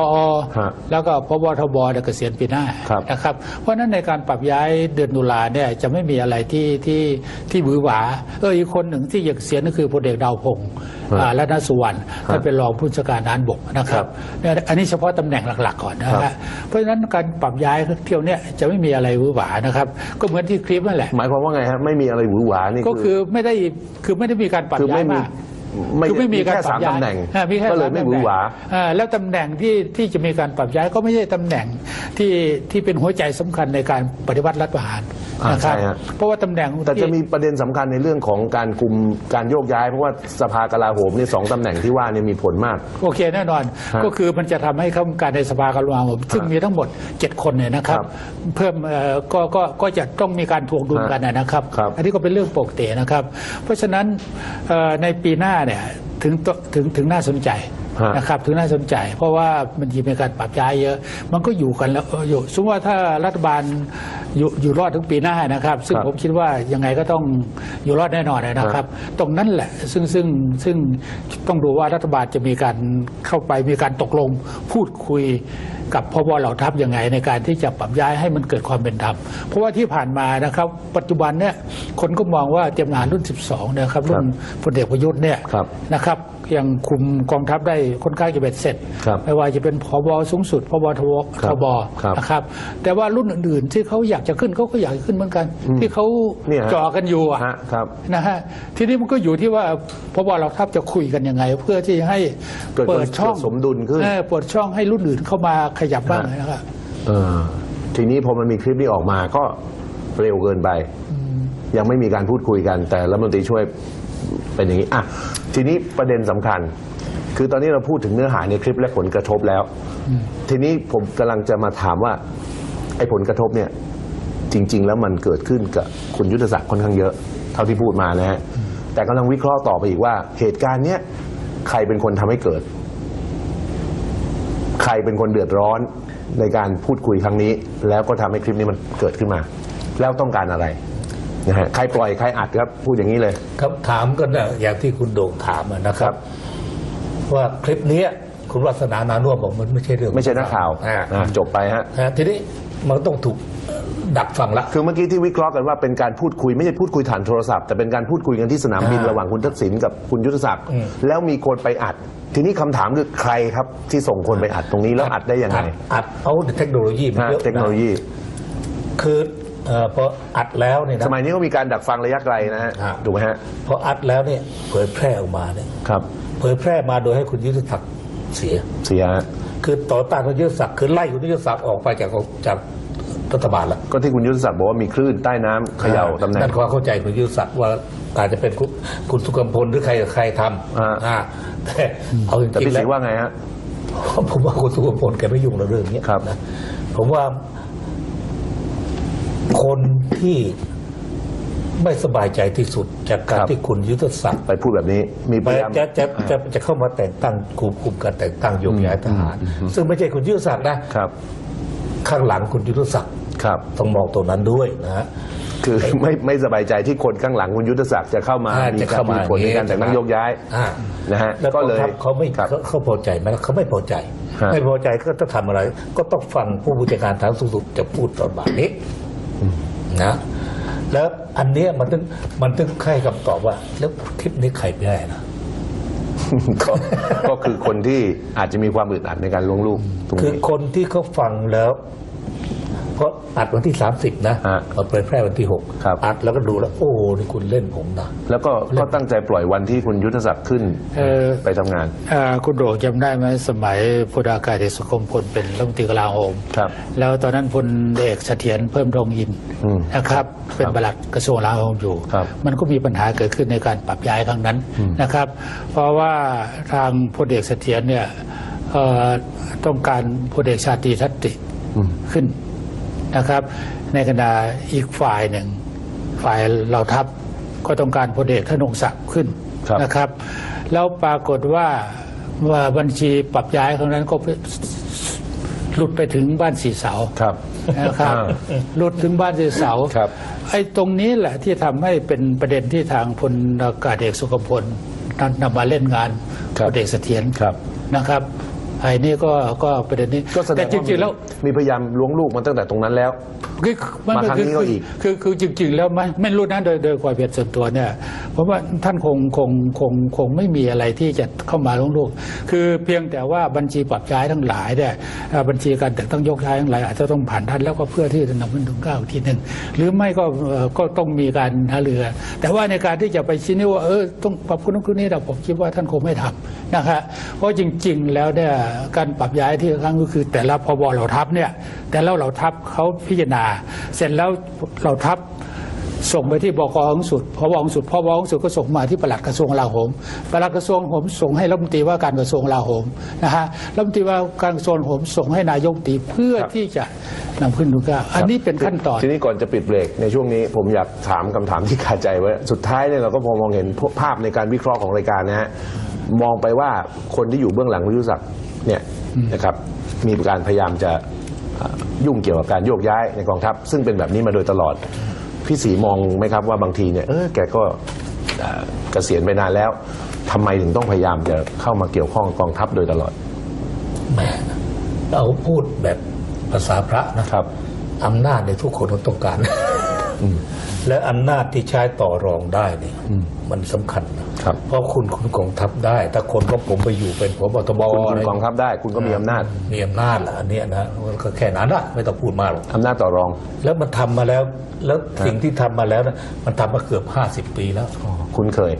อฮะแล้วก็พบทบเนี่ยเกษียณปีหน้าครับนะครับ เพราะฉะนั้นในการปรับย้ายเดือนตุลาเนี่ยจะไม่มีอะไรที่ที่ที่บือหวาเอออีกคนหนึ่งที่อยากเกษียณก็คือพลเอกดาวพงศ์อ่าและนสุวรรณท่านเป็นรองผู้จัดการทหารบกนะครับเนี่ยอันนี้เฉพาะตำแหน่งหลักๆก่อนนะครัฮะบเพราะฉะนั้นการปรับย้ายเที่ยวเนี่ยจะไม่มีอะไรบือหวานะครับก็เหมือนที่คลิปนั่นแหละหมายความว่าไงฮะไม่มีอะไรหวือหวานี่ก็คือไม่ได้คือไม่ได้มีการปรับคือย้าไม่ยมีมาก ไม่คือไม่มีการแค่ปรัสาบมย้ายตำแหน่งอ่ามีแค่ก็เลยสาไม่ตำหวือหวา อ่าแล้วตำแหน่งที่ที่จะมีการปรับย้ายก็ไม่ใช่ตำแหน่งที่ที่เป็นหัวใจสำคัญในการปฏิวัติรัฐประหารอ่า นะครับใช่ฮะเพราะว่าตำแหน่งแต่จะที่มีประเด็นสำคัญในเรื่องของการคุมการโยกย้าย เพราะว่าสภากลาโหมนี่สองตำแหน่งที่ว่าเนี่ยมีผลมาก โอเคแน่นอนฮะก็คือมันจะทำให้ข้าราชการในสภากลาโหม ซึ่งมีทั้งหมด 7 คนเนี่ยนะครับครับเพิ่มเอ่อก็ก็ก็จะต้องมีการทวงดุลกันนะครับครับ อันนี้ก็เป็นเรื่องปกตินะครับ เพราะฉะนั้นเอ่อในปีหน้าเนี่ยถึงตถึงถึงน่าสนใจฮะนะครับถึงน่าสนใจ เพราะว่ามันจะมีการปรับย้ายเยอะ มันก็อยู่กันแล้วเอออยู่สมมติว่าถ้ารัฐบาล อยู่อยู่รอดถึงปีหน้านะครับ ซึ่งครับผมคิดว่ายังไงก็ต้องอยู่รอดแน่นอนนะครับ ตรงนั้นแหละซึ่งซึ่งซึ่งต้องดูว่ารัฐบาลจะมีการเข้าไปมีการตกลงพูดคุยกับพบเหล่าทัพยังไงในการที่จะปรับย้ายให้มันเกิดความเป็นธรรมเพราะว่าที่ผ่านมานะครับ ปัจจุบันเนี่ยคนก็มองว่าเตรียมทหารรุ่น 12เนะครับรุ่นพลเอกประยุทธ์เนี่ยครับ นะครับ ยังคุมกองทัพได้ค่อนข้างจะเบ็ดเสร็จ ครับไม่ว่าจะเป็นพบสูงสุดพบทบครับทบครับนะครับ แต่ว่ารุ่นอื่นๆ ที่เขาอยากจะขึ้นเขาก็อยากขึ้นเหมือนกัน อืมที่เขาเนี่ยฮะ จ่อกันอยู่อะ ฮะครับ นะฮะทีนี้มันก็อยู่ที่ว่าพบเราทัพจะคุยกันยังไง เพื่อที่ให้เกิดเปิดช่องเกิดสมดุลขึ้น เออเปิดช่องให้รุ่นอื่นเข้ามาขยับบ้างนะครับเออทีนี้พอมันมีคลิปนี้ออกมาก็เร็วเกินไป ยังไม่มีการพูดคุยกัน แต่รัฐมนตรีช่วยเป็นอย่างนี้อะ ทีนี้ประเด็นสำคัญ คือตอนนี้เราพูดถึงเนื้อหาในคลิปและผลกระทบแล้ว ทีนี้ผมกำลังจะมาถามว่า ไอ้ผลกระทบเนี่ย จริง ๆ แล้วมันเกิดขึ้นกับคุณยุทธศักดิ์ค่อนข้างเยอะ เท่าที่พูดมานะฮะแต่กำลังวิเคราะห์ต่อไปอีกว่า เหตุการณ์เนี้ยใครเป็นคนทำให้เกิด ใครเป็นคนเดือดร้อนในการพูดคุยครั้งนี้ แล้วก็ทำให้คลิปนี้มันเกิดขึ้นมา แล้วต้องการอะไร นะฮะใครปล่อยใครอัดครับพูดอย่างนี้เลย ครับถามก็นะอย่างที่คุณโด่งถามอะนะครับ ว่าคลิปเนี้ยคุณวัฒนานานุ่วมบอกมันไม่ใช่เรื่องไม่ใช่นักข่าวอ่าอะจบไปฮะฮะทีนี้มันต้องถูกดักฟังละ คือเมื่อกี้ที่วิเคราะห์กันว่าเป็นการพูดคุยไม่ใช่พูดคุยผ่านโทรศัพท์ แต่เป็นการพูดคุยกันที่สนามบินอ่าระหว่างคุณทักษิณกับคุณยุทธศักดิ์อืม แล้วมีคนไปอัด ทีนี้คำถามคือใครครับที่ส่งคนไปอัดตรงนี้แล้วอัดได้ยังไงอัดอัดเอาเทคโนโลยีมันฮะเยอะะ เทคโนโลยี คือ เอ่อพออัดแล้วเนี่ยสนะมัยนี้ก็มีการดักฟังระยะไกลนะฮะอ่าถูกไหมฮะพออัดแล้วเนี่ยเผยแพร่ออกมาเนี่ยครับเผยแพร่มาโดยให้คุณยุทธศักดิ์เสีย เสียฮะคือต่อต้านคุณยุทธศักดิ์คือไล่คุณยุทธศักดิ์ออกไปจากจากรัฐบาลแล้วก็ที่คุณยุทธศักดิ์บอกว่ามีคลื่นใต้น้ำเขย่าตำแหน่งนั่นความเข้าใจคุณยุทธศักดิ์ว่าอาจจะเป็นคุณคุณสุกมพลหรือใครใครทอ่าำอ่าแต่เอาจแต่ริงพี่ๆแล้ศรีวว่าไงฮะ ผมว่าคุณสุกมพลแกไม่ยุ่งกับเรื่องนี้ครับ นะผมว่า คนที่ไม่สบายใจที่สุดจากการครับที่คุณยุทธศักดิ์ไปพูดแบบนี้ มีพไปยายามจะจะจะจะเข้ามาแต่งตั้งคุมคุมการแต่งตั้งโยกย้ายทหาร ซึ่งไม่ใช่คุณยุทธศักดิ์นะครับ ข้างหลังคุณยุทธศักดิ์ครับต้องมองตรงนั้นด้วยนะฮะคือไม่ไม่สบายใจที่คนข้างหลังคุณยุทธศักดิ์จะเข้ามาอ่ามีจะการเข้ามามีผลในการแต่งตั้งโยกย้ายอ่านะฮะแล้วก็ก็เลยเขาไม่ครับเขาเขาพอใจไหมเขาไม่พอใจฮะไม่พอใจก็ต้องทำอะไร ก็ต้องฟังผู้บัญชาการฐานสูงสุดจะพูดตอนบ่ายนี้ นะแล้วอันเนี้ยมันต้องมันต้องให้คำตอบว่า แล้วคลิปนี้ใครไม่ได้นะก็ก็คือคนที่อาจจะมีความอึดอัดในการลงรูปตรงคือนี้ คนที่เขาฟังแล้ว เพราะอัดวันที่ 30 นะฮะมาเผยแพร่วันที่ ครับ 6 อัดแล้วก็ดูแล้ว โอ้นี่คุณเล่นผมนะ แล้วก็ก็ตั้งใจปล่อยวันที่คุณยุทธศักดิ์ขึ้นเอ่อ ไปทำงานอ่าคุณโดงจำได้ไหมสมัยพลอากาศเอกสุขมพลเป็นรัฐมนตรีกลาโหมครับแล้วตอนนั้นพลเอกเสถียรเพิ่มทองอินอืมนะครับ เป็นครับบลัดกระทรวงกลาโหมอยู่ ครับมันก็มีปัญหาเกิดขึ้นในการปรับย้ายครั้งนั้นนะครับ เพราะว่าทางพลเอกเสถียรเนี่ยเอ่อต้องการพลเอกชาตรีทัตติอืม ขึ้น นะครับ ในขณะอีกฝ่ายหนึ่ง ฝ่ายเราทัพก็ต้องการพลเอกธนงศักดิ์ขึ้นครับนะครับแล้วปรากฏว่าว่าบัญชีปรับย้ายครั้งนั้นก็หลุดไปถึงบ้านสีเสาครับนะครับอ่าหลุดถึงบ้านสีเสาครับไอ้ตรงนี้แหละที่ทำให้เป็นประเด็นที่ทางพลอากาศเอกสุขพลนั้นนำมาเล่นงานครับพลเอกเสถียรครับนะครับ ไอ้นี่ก็ก็ประเด็นนี้ก็แสดแต่งจว่าริงๆแล้ว มีพยายามล้วงลูกมาตั้งแต่ตรงนั้นแล้ว คือมันมาครั้งคือนี้ก็คืออีกคือคือจริง ๆ แล้วไม่ไม่รู้นะโดยโดยความเห็นส่วนตัวเนี่ยเพราะว่าท่านคงคงคงคงไม่มีอะไรที่จะเข้ามาลงลูก คือเพียงแต่ว่าบัญชีปรับใช้ทั้งหลายเนี่ยเอ่อบัญชีการแต่งตั้งยกย้ายทั้งหลายอาจจะต้องผ่านท่านแล้วก็เพื่อที่จะนำขึ้นถึงเก้าอีกทีหนึ่งหรือไม่ก็เอ่อก็ต้องมีการหาเรือ แต่ว่าในการที่จะไปชี้นิ้วว่าเออต้องปรับคุณต้องคุณนี่เราผมคิดว่าท่านคงไม่ทำนะครับเพราะจริง ๆ แล้วเนี่ยการปรับย้ายที่ครั้งก็คือแต่ละพบเหล่าทัพเนี่ยแต่แล้วเหล่าทัพเขาพิจารณาเสร็จแล้วเหล่าทัพส่งไปที่บกองสุดพบองสุดพบองสุดก็ส่งมาที่ปลัดกระทรวงกลาโหมปลัดกระทรวงผมส่งให้รัฐมนตรีว่าการกระทรวงกลาโหมนะฮะรัฐมนตรีว่าการกระทรวงผมส่งให้นายกรัฐมนตรีเพื่อครับที่จะนำขึ้นดูก้าอันนี้เป็นขั้นตอนทีนี้ก่อนจะปิดเบรกในช่วงนี้ผมอยากถามคำถามที่คาใจไว้สุดท้ายเนี่ยเราก็พอมองเห็นภาพในการวิเคราะห์ของรายการนะฮะมองไปว่าคนที่อยู่เบื้องหลังวิทยุศักดิ์เนี่ยนะครับมีการพยายามจะเอ่อ ยุ่งเกี่ยวกับการโยกย้ายในกองทัพ ซึ่งเป็นแบบนี้มาโดยตลอด พี่ศรีมองไหมครับว่าบางทีเนี่ยเออแกก็เอ่อเกษียณไปนานแล้วทำไมถึงต้องพยายามจะเข้ามาเกี่ยวข้องกับกองทัพโดยตลอดแหมเราพูดแบบภาษาพระนะครับอำนาจในยทุกคนต้องการและอำนาจที่ใช้ต่อรองได้เนี่ยมันสำคัญนะ ครับ เพราะคุณคุณกองทัพได้ ถ้าคนของผมไปอยู่เป็นพบตบคุณคุอะไรมกองทัพได้ คุณก็มีอำนาจมีอำนาจแหละอันเนี้ยนะมันก็แค่นั้นนะไม่ต้องพูดมากหรอกอำนาจต่อรอง แล้วมันทำมาแล้ว แล้วสิ่งที่ทำมาแล้วนะมันทำมาเกือบห้าสิบปีแล้ว คุณเคย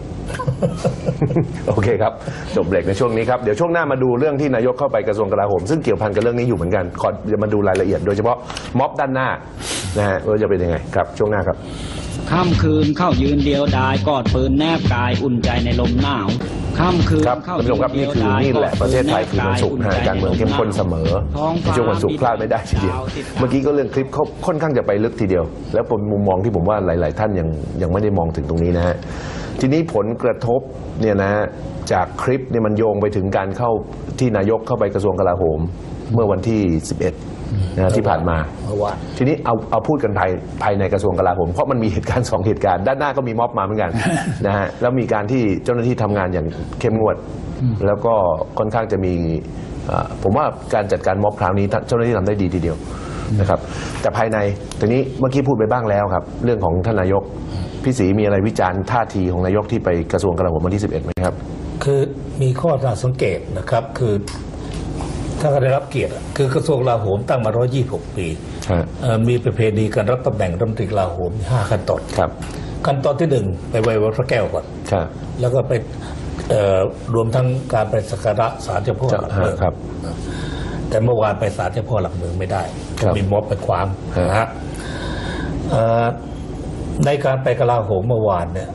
โอเคครับ จบเบรกในช่วงนี้ครับ เดี๋ยวช่วงหน้ามาดูเรื่องที่นายกเข้าไปกระทรวงกลาโหม ซึ่งเกี่ยวพันกับเรื่องนี้อยู่เหมือนกัน ขอจะมาดูรายละเอียดโดยเฉพาะม็อบด้านหน้านะฮะว่าจะเป็นยังไงครับ ช่วงหน้าครับ ค่ำคืนเข้ายืนเดียวดายกอดปืนแนบกายอุ่นใจในลมหนาวค่ำคืนครับเข้าท่านผู้ชมครับนี่คือนี่แหละประเทศไทยคือวันศุกร์นะฮะการเมืองเข้มข้นเสมอในช่วงวันศุกร์พลาดไม่ได้ทีเดียว เมื่อกี้ก็เรื่องคลิปเขาค่อนข้างจะไปลึกทีเดียว แล้วผมมุมมองที่ผมว่าหลาย ๆ ท่านยังยังไม่ได้มองถึงตรงนี้นะฮะทีนี้ผลกระทบเนี่ยนะฮะจากคลิปเนี่ยมันโยงไปถึงการเข้าที่นายกเข้าไปกระทรวงกลาโหม เมื่อวันที่ 11นะฮะที่ผ่านมา เมื่อวานทีนี้เอาเอาพูดกันภายภายในกระทรวงกลาโหมเพราะมันมีเหตุการณ์สองเหตุการณ์ด้านหน้าก็มีม็อบมาเหมือนกัน นะฮะแล้วมีการที่เจ้าหน้าที่ทำงานอย่างเข้มงวด แล้วก็ค่อนข้างจะมีเอ่อผมว่าการจัดการม็อบคราวนี้ท่านเจ้าหน้าที่ทำได้ดีทีเดียวนะครับ แต่ภายในทีนี้เมื่อกี้พูดไปบ้างแล้วครับ เรื่องของท่านนายกพี่ศรีมีอะไรวิจารณ์ท่าทีของนายกที่ไปกระทรวงกลาโหมวันที่ 11ไหมครับ คือมีข้อน่าสังเกตนะครับ คือ ถ้าได้รับเกียรติอะคือกระทรวงกลาโหมตั้งมา 126 ปีฮะเอ่อมีประเพณีการรับตำแหน่งรัฐมนตรีกลาโหมห้าขั้นตอนครับขั้นตอนที่หนึ่งไปไหว้วัดพระแก้วก่อน ครับ แล้วก็ไปเอ่อรวมทั้งการไปสักการะศาลเจ้าพ่อหลักเมืองครับแต่เมื่อวานไปศาลเจ้าพ่อหลักเมืองไม่ได้ครับมีม็อบไปขวางครับนะฮะเอ่อในการไปกลาโหมเมื่อวานเนี่ย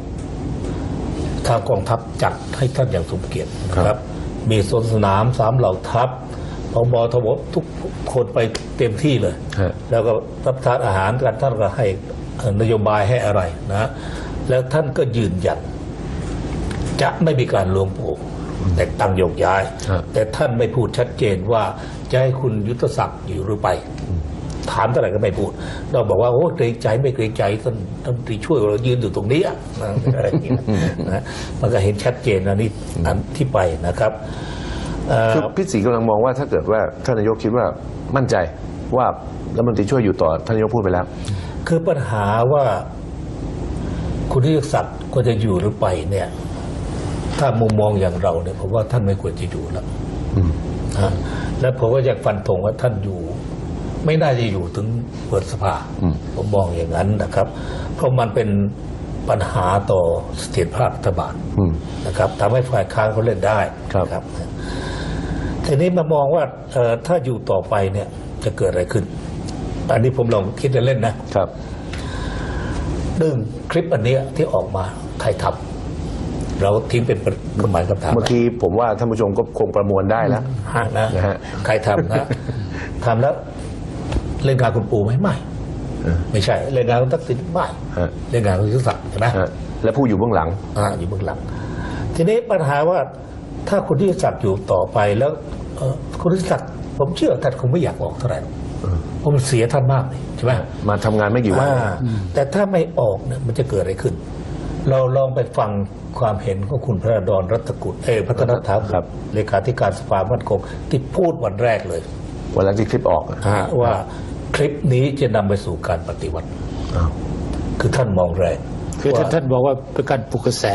ทางกองทัพจัดให้ท่านอย่างสมเกียรตินะครับ มีสวนสนามสามเหล่าทัพ พบทบทุกคนไปเต็มที่เลย ฮะ แล้วก็รับทานอาหารกันท่านก็ให้เอ่อนโยบายให้อะไรนะ แล้วท่านก็ยืนยัน จะไม่มีการรวมผูกแต่ตั้งโยกย้าย ครับ แต่ท่านไม่พูดชัดเจนว่าจะให้คุณยุทธศักดิ์อยู่หรือไป ถามเท่าไหร่ก็ไม่พูด เราบอกว่าโอ้เกรงใจไม่เกรงใจท่านท่านตรีช่วยเรายืนอยู่ตรงนี้อะนะอะไรอย่างเงี้ยนะมันก็เห็นชัดเจนนะนี่อันที่ไปนะครับเอ่อ คือพี่ศรีกำลังมองว่าถ้าเกิดว่าท่านนายกคิดว่ามั่นใจว่ารัฐมนตรีช่วยอยู่ต่อท่านนายกพูดไปแล้ว คือปัญหาว่าคุณที่ศักดิ์ควรจะอยู่หรือไปเนี่ย ถ้ามุมมองอย่างเราเนี่ยผมว่าท่านไม่ควรจะอยู่แล้วนะและผมก็อยากฟันธงว่าท่านอยู่ ไม่น่าจะอยู่ถึงเปิดสภาอืมผมมองอย่างนั้นนะครับ เพราะมันเป็นปัญหาต่อเสถียรภาพรัฐบาลอืมนะครับทำให้ฝ่ายค้านเขาเล่นได้ครับนะ ทีนี้มามองว่าเอ่อถ้าอยู่ต่อไปเนี่ยจะเกิดอะไรขึ้น อันนี้ผมลองคิดเล่นๆนะครับหนึ่งคลิปอันเนี้ยที่ออกมาใครทำเราทิ้งเป็นเครื่องหมายคำถามเมื่อกี้ผมว่าท่านผู้ชมก็คงประมวลได้แล้วฮะนะนะฮะใครทำนะทำแล้วเล่นงานคุณปู่ไหมไม่เออไม่ใช่เล่นงานคุณทักษิณไม่ฮะเล่นงานคุณยุทธศักดิ์ใช่ไหมฮะและผู้อยู่เบื้องหลังอ่าอยู่เบื้องหลัง ทีนี้ปัญหาว่า ถ้าคุณยุทธศักดิ์อยู่ต่อไปแล้วเอ่อคุณยุทธศักดิ์ผมเชื่อท่านคงไม่อยากออกเท่าไหร่หรอกเพราะมันเสียท่านมากเลยใช่ไหมมาทำงานไม่กี่วันอ่าแต่ถ้าไม่ออกเนี่ยมันจะเกิดอะไรขึ้น เราลองไปฟังความเห็นของคุณพระดอนรัตกุลเออพัฒนธรรมครับเลขาธิการสภามั่นคงที่พูดวันแรกเลยวันแรกที่คลิปออกอะว่าคลิปนี้จะนำไปสู่การปฏิวัติอ้าวคือท่านมองแรง คือท่านท่านบอกว่าเป็นการปลุกกระแส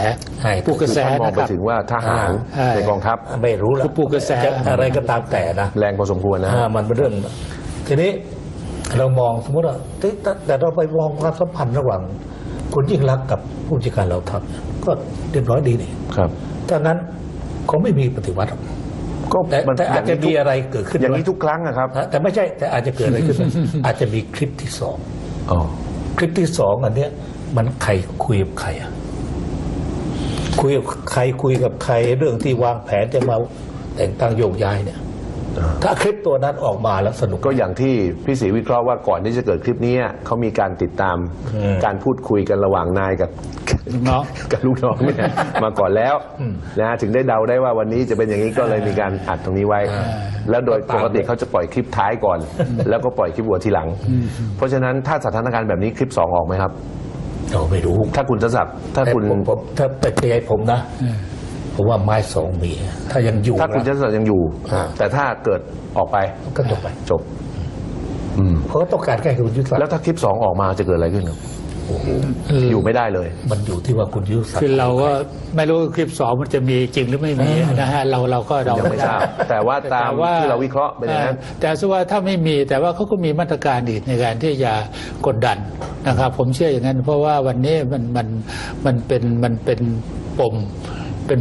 ใช่ปลุกกระแสท่านมองนะไปครับถึงว่าทหารใช่ในกองทัพไม่รู้แล้วคือปลุกกระแสจอะไรก็ตามแต่นะแรงพอสมควรนะอ่ามันเป็นเรื่อง ทีนี้เรามองสมมติว่าแต่แต่แต่เราไปมองความสัมพันธ์ระหว่างคุณยิ่งรักษณ์กับผู้จัดการเราทัพก็เรียบร้อยดีนี่ครับดังนั้นคงไม่มีปฏิวัติหรอกก็แต่มันแต่อาจจะย่งนี้มีอะไรเกิดขึ้นอย่างนี้ด้วยทุกครั้งนะครับนะแต่ไม่ใช่แต่อาจจะเกิดอะไรขึ้น อาจจะมีคลิปที่สองอ๋อคลิปที่สองอันเนี้ย มันใครคุยกับใครอะคุยกับใครคุยกับใคร เรื่องที่วางแผนจะมาแต่งตั้งโยกย้ายเนี่ยถ้าคลิปตัวนั้นออกมาแล้วสนุกก็อย่างที่พี่ศรีวิเคราะห์ว่าก่อนที่จะเกิดคลิปนี้เขามีการติดตามอืมการพูดคุยกันระหว่างนายกับลูกน้องกับลูกน้องเนี่ยมาก่อนแล้วนะถึงได้เดาได้ว่าวันนี้จะเป็นอย่างนี้ก็เลยมีการอัดตรงนี้ไว้ แล้วโดยปกติเขาจะปล่อยคลิปท้ายก่อน แล้วก็ปล่อยคลิปหัวทีหลัง เพราะฉะนั้นถ้าสถานการณ์แบบนี้คลิปสองออกไหมครับ เราไม่รู้ถ้าคุณจะสับถ้าแต่คุณผมผมถ้าเป็นใจผมนะผมว่าไม้สองมีถ้ายังอยู่ถ้าคุณจะนะ สับยังอยู่ อ่า แต่ถ้าเกิดออกไปก็จบไปจบ อืมเพราะต้องการแก้คุณยุทธศักแล้วดิ์ถ้าคลิปสองออกมาจะเกิดอะไรขึ้นครับ อยู่ไม่ได้เลย มันอยู่ที่ว่าคุณยุทธศักดิ์ คือเราก็ไม่รู้คลิปสองมันจะมีจริงหรือไม่มีนะฮะเราเราก็เดายังไม่ทราบแต่ว่าตามที่เราวิเคราะห์เป็นอย่างนั้นอ่าแต่สว่าถ้าไม่มีแต่ว่าเขาก็มีมาตรการอีกในการที่จะกดดันนะครับ ผมเชื่ออย่างนั้น เพราะว่าวันนี้มันมันมันเป็นมันเป็นปมเป็น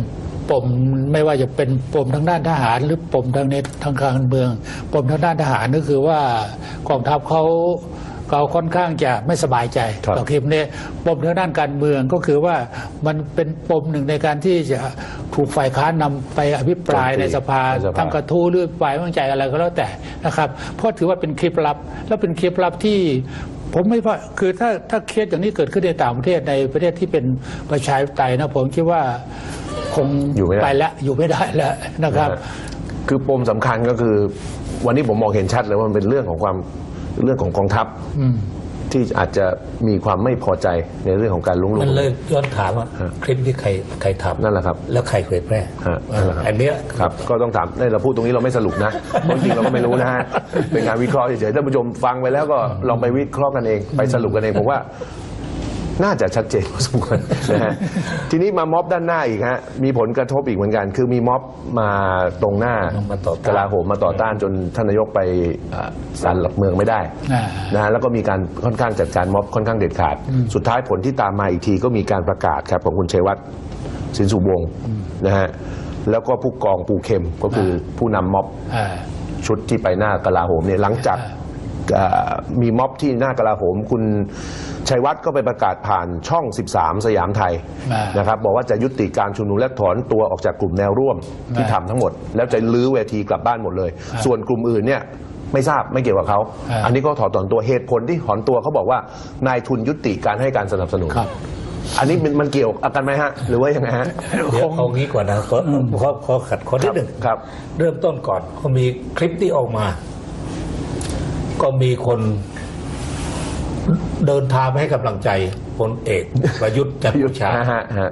ปมไม่ว่าจะเป็นปมทางด้านทหาร หรือปมทางในทางการเมือง ปมทางด้านทหารก็คือว่ากองทัพเขา เขาค่อนข้างจะไม่สบายใจครับต่อคลิปนี้ปมทางด้านการเมืองก็คือว่ามันเป็นปมหนึ่งในการที่จะถูกฝ่ายค้านนำไปอภิปรายในสภาในสภาทั้งกระทู้หรือฝ่ายว่างใจอะไรก็แล้วแต่นะครับเพราะถือว่าเป็นคลิปลับ แล้วเป็นคลิปลับที่ผมไม่ว่าคือถ้าถ้าเคสอย่างนี้เกิดขึ้นในต่างประเทศในประเทศที่เป็นประชาธิปไตยนะผมคิดว่าคงอยู่ไม่ได้ไปแล้วอยู่ไม่ได้แล้วนะครับนะฮะคือปมสำคัญก็คือ วันนี้ผมมองเห็นชัดเลยว่ามันเป็นเรื่องของความ เรื่องของกองทัพอืมที่อาจจะมีความไม่พอใจในเรื่องของการลุกลุ มันกเลยย้อนถามว่าคลิปที่ใครใครทำนั่นแหละครับแล้วใครเผยแพร่ฮะนั่นแหละครับ อันเนี้ย ครับก็ต้องถามในเราพูดตรงนี้เราไม่สรุปนะเพราะจริงๆเราก็ไม่รู้นะฮะเป็นการวิเคราะห์เฉยๆท่านผู้ชมฟังไปแล้วก็ลองไปวิเคราะห์กันเอง ไปสรุปกันเองผมว่า น่าจะชัดเจนพอสมควรนะฮะทีนี้มาม็อบด้านหน้าอีกฮะมีผลกระทบอีกเหมือนกัน คือมีม็อบมาตรงหน้ามาต่อต้าน กลาโหมมาต่อต้านจนท่านนายกไปอ่าศาลหลักเมืองไม่ได้อ่านะฮะแล้วก็มีการค่อนข้างจัดการม็อบค่อนข้างเด็ดขาด สุดท้ายผลที่ตามมาอีกทีก็มีการประกาศครับของคุณชัยวัฒน์สินสุวงศ์นะฮะแล้วก็ผู้กองปูเข็มก็คือผู้นำม็อบ อ่า ชุดที่ไปหน้ากลาโหมเนี่ยหลังจากเอ่อมีม็อบที่หน้ากลาโหมคุณ ชัยวัฒน์ก็ไปประกาศผ่านช่อง 13 สยามไทยอ่านนะครับบอกว่าจะยุติการชุมนุมและถอนตัวออกจากกลุ่มแนวร่วมที่อ่าทำทั้งหมด แล้วจะลื้อเวทีกลับบ้านหมดเลยอ่าส่วนกลุ่มอื่นเนี่ยไม่ทราบไม่เกี่ยวกับเขาอ่าอันนี้ก็ถอนถอนตัวเหตุผลที่ถอนตัวเขาบอกว่านายทุนยุติการให้การสนับสนุนครับอันนี้มันมันเกี่ยวกันไหมฮะ หรือว่ายังไงฮะเดี๋ยวเอางี้ก่อนนะขอขอขอขัดขอนิดหนึ่งครับ เริ่มต้นก่อนเขามีคลิปที่ออกมา ก็มีคน เดินทางไปให้กำลังใจพลเอกประยุทธ์จันทร์โอชา ฮะฮะฮะ